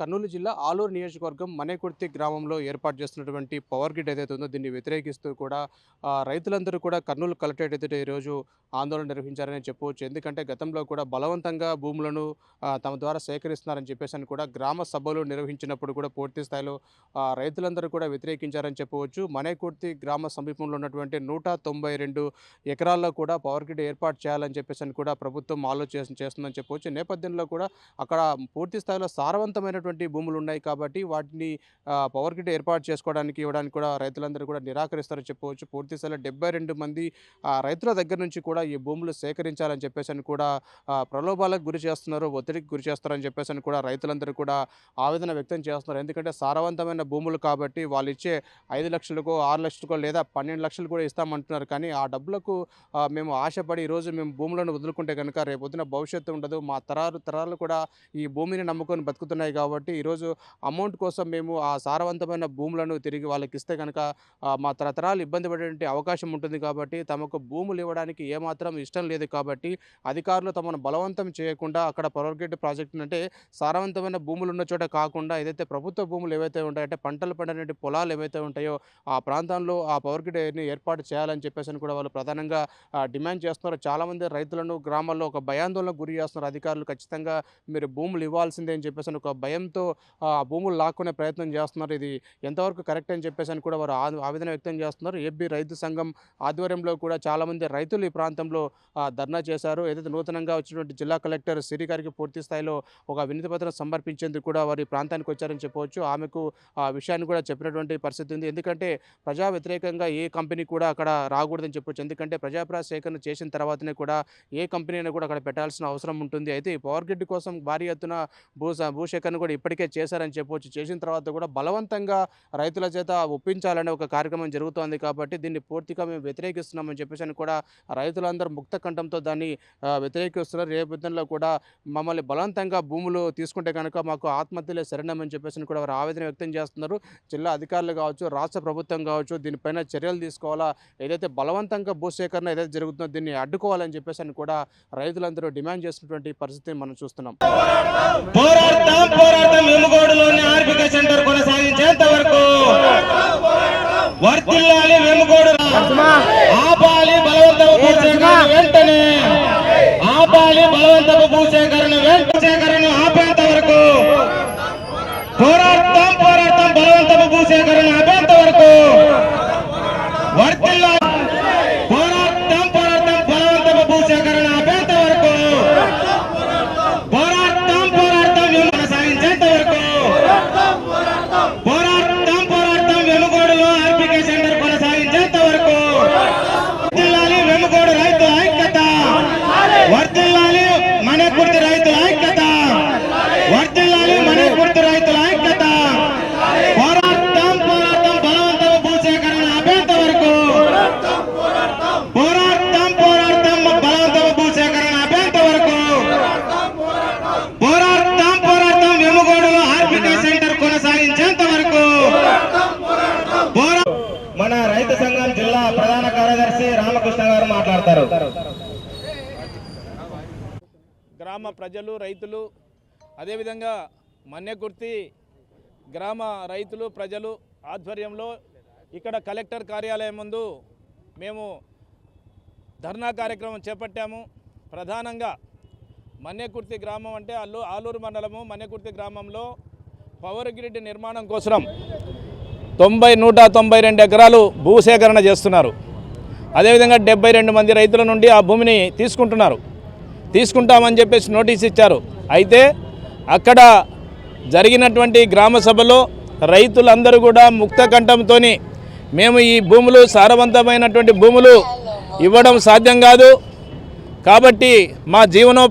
కర్నూలు జిల్లా ఆలూరు నియోజకవర్గం మనేకుర్తి గ్రామంలో ఏర్పాటు చేస్తున్నటువంటి పవర్ గ్రిడ్ ఏదైతే ఉందో దీన్ని వ్యతిరేకిస్తూ కూడా రైతులందరూ కూడా కర్నూలు కలెక్టరేట్ ఎదుట ఈరోజు ఆందోళన నిర్వహించారని చెప్పవచ్చు. ఎందుకంటే గతంలో కూడా బలవంతంగా భూములను తమ ద్వారా సేకరిస్తున్నారని చెప్పేసి అని కూడా గ్రామ సభలు నిర్వహించినప్పుడు కూడా పూర్తి స్థాయిలో రైతులందరూ కూడా వ్యతిరేకించారని చెప్పవచ్చు. మనేకుర్తి గ్రామ సమీపంలో ఉన్నటువంటి నూట తొంభై రెండు ఎకరాల్లో కూడా పవర్ గ్రిడ్ ఏర్పాటు చేయాలని చెప్పేసి అని కూడా ప్రభుత్వం ఆలోచన చేస్తుందని చెప్పవచ్చు. నేపథ్యంలో కూడా అక్కడ పూర్తి స్థాయిలో సారవంతమైన ఉన్నటువంటి భూములు ఉన్నాయి కాబట్టి వాటిని పవర్ గ్రిడ్ ఏర్పాటు చేసుకోవడానికి ఇవ్వడానికి కూడా రైతులందరూ కూడా నిరాకరిస్తారని చెప్పవచ్చు పూర్తి స్థాయిలో డెబ్బై రెండు మంది ఆ, రైతుల దగ్గర నుంచి కూడా ఈ భూములు సేకరించాలని చెప్పేసి అని కూడా ప్రలోభాలకు గురి చేస్తున్నారు ఒత్తిడికి గురి చేస్తారని చెప్పేసి అని కూడా రైతులందరూ కూడా ఆవేదన వ్యక్తం చేస్తున్నారు. ఎందుకంటే సారవంతమైన భూములు కాబట్టి వాళ్ళు ఇచ్చే ఐదు లక్షలకు ఆరు లక్షలకు లేదా పన్నెండు లక్షలు కూడా ఇస్తామంటున్నారు. కానీ ఆ డబ్బులకు మేము ఆశపడి ఈరోజు మేము భూములను వదులుకుంటే కనుక రేపొద్దున భవిష్యత్తు ఉండదు. మా తరాలు తరాలు కూడా ఈ భూమిని నమ్ముకొని బతుకుతున్నాయి కాబట్టి కాబట్టి ఈరోజు అమౌంట్ కోసం మేము ఆ సారవంతమైన భూములను తిరిగి వాళ్ళకి ఇస్తే కనుక మా తరతరాలు ఇబ్బంది పడేటువంటి అవకాశం ఉంటుంది కాబట్టి తమకు భూములు ఇవ్వడానికి ఏమాత్రం ఇష్టం లేదు కాబట్టి అధికారులు తమను బలవంతం చేయకుండా అక్కడ పవర్ ప్రాజెక్టు అంటే సారవంతమైన భూములు ఉన్న చోట కాకుండా ఏదైతే ప్రభుత్వ భూములు ఏవైతే ఉంటాయంటే పంటలు పండినటువంటి పొలాలు ఏవైతే ఉంటాయో ఆ ప్రాంతంలో ఆ పవర్ గ్రిడ్ని ఏర్పాటు చేయాలని చెప్పేసి కూడా వాళ్ళు ప్రధానంగా డిమాండ్ చేస్తున్నారు. చాలామంది రైతులను గ్రామాల్లో ఒక భయాందోళనకు గురి చేస్తున్నారు. అధికారులు ఖచ్చితంగా మీరు భూములు ఇవ్వాల్సిందే అని చెప్పేసి ఒక భయం భయంతో ఆ భూములు లాక్కునే ప్రయత్నం చేస్తున్నారు. ఇది ఎంతవరకు కరెక్ట్ అని చెప్పేసి అని కూడా వారు ఆ- ఆవేదన వ్యక్తం చేస్తున్నారు. ఏపీ రైతు సంఘం ఆధ్వర్యంలో కూడా చాలామంది రైతులు ఈ ప్రాంతంలో ధర్నా చేశారు. ఏదైతే నూతనంగా వచ్చినటువంటి జిల్లా కలెక్టర్ సిరి గారికి పూర్తి స్థాయిలో ఒక వినతి పత్రం సమర్పించేందుకు కూడా వారు ప్రాంతానికి వచ్చారని చెప్పవచ్చు. ఆమెకు ఆ విషయాన్ని కూడా చెప్పినటువంటి పరిస్థితి ఉంది. ఎందుకంటే ప్రజా వ్యతిరేకంగా ఏ కంపెనీ కూడా అక్కడ రాకూడదని చెప్పొచ్చు. ఎందుకంటే ప్రజాప్రా సేకరణ చేసిన తర్వాతనే కూడా ఏ కంపెనీ అయినా కూడా అక్కడ పెట్టాల్సిన అవసరం ఉంటుంది. అయితే ఈ పవర్ గ్రిడ్ కోసం భారీ ఎత్తున భూ భూసేకరణ కూడా ఇప్పటికే చేశారని చెప్పొచ్చు. చేసిన తర్వాత కూడా బలవంతంగా రైతుల చేత ఒప్పించాలనే ఒక కార్యక్రమం జరుగుతోంది కాబట్టి దీన్ని పూర్తిగా మేము వ్యతిరేకిస్తున్నామని చెప్పేసి అని కూడా రైతులందరూ ముక్త కంఠంతో దాన్ని వ్యతిరేకిస్తున్నారు. రేపొద్దునలో కూడా మమ్మల్ని బలవంతంగా భూములు తీసుకుంటే కనుక మాకు ఆత్మహత్యలే శరణమని చెప్పేసి అని కూడా వారు ఆవేదన వ్యక్తం చేస్తున్నారు. జిల్లా అధికారులు కావచ్చు రాష్ట్ర ప్రభుత్వం కావచ్చు దీనిపైన చర్యలు తీసుకోవాలా ఏదైతే బలవంతంగా భూసేకరణ ఏదైతే జరుగుతుందో దీన్ని అడ్డుకోవాలని చెప్పేసి అని కూడా రైతులందరూ డిమాండ్ చేసినటువంటి పరిస్థితిని మనం చూస్తున్నాం. పోరాడతాం వెముగోడులోని ఆర్బిక సెంటర్ కొనసాగించేంత వరకు వర్తిల్లాలి వెముగోడు ఆపాలి బలవంతపు భూసేకరణ వెంటనే. ఆపాలి బలవంతపు భూసేకరణ వెంట సేకరణ ఆపేంత వరకు పోరాడతాం పోరాడతాం బలవంతపు భూసేకరణ ఆపేంత వరకు వర్తిల్లాలి పోరాడతాం పోరాడతాం బలవంతపు భూసేకరణ ఆపేంత వరకు పోరాడతాం పోరాడతాం మేము కొనసాగించేంత వరకు పోరాడతాం పోరాడతాం వెనుగోడులో ఆర్పికే సెంటర్ కొనసాగించేంత వరకు వర్ధిల్లాలి వెనుగోడు రైతుల ఐక్యత వర్తిల్లాలి మణిపూర్తి రైతుల ఐక్యత వర్తిల్లాలి మణిపూర్తి రైతుల ఐక్యత పోరాడతాం పోరాడతాం బలవంతపు భూసేకరణ ఆపేంత వరకు పోరాడతాం పోరాడతాం బలవంతపు భూసేకరణ ఆపేంత వరకు పోరాడతాం పోరాడతాం వెముగోడులో ఆర్పిక సెంటర్ కొనసాగించేంత వరకు పోరా మన రైతు సంఘం జిల్లా ప్రధాన కార్యదర్శి రామకృష్ణ గారు మాట్లాడతారు. గ్రామ ప్రజలు రైతులు అదేవిధంగా మన్యకుర్తి గ్రామ రైతులు ప్రజలు ఆధ్వర్యంలో ఇక్కడ కలెక్టర్ కార్యాలయం ముందు మేము ధర్నా కార్యక్రమం చేపట్టాము. ప్రధానంగా మన్యకుర్తి గ్రామం అంటే అల్లు ఆలూరు మండలము మన్యకుర్తి గ్రామంలో పవర్ గ్రిడ్ నిర్మాణం కోసం తొంభై నూట తొంభై రెండు ఎకరాలు భూసేకరణ చేస్తున్నారు. అదేవిధంగా డెబ్బై రెండు మంది రైతుల నుండి ఆ భూమిని తీసుకుంటున్నారు. తీసుకుంటామని చెప్పేసి నోటీస్ ఇచ్చారు. అయితే అక్కడ జరిగినటువంటి గ్రామ సభలో రైతులందరూ కూడా ముక్త కంఠంతో మేము ఈ భూములు సారవంతమైనటువంటి భూములు ఇవ్వడం సాధ్యం కాదు. కాబట్టి మా జీవనో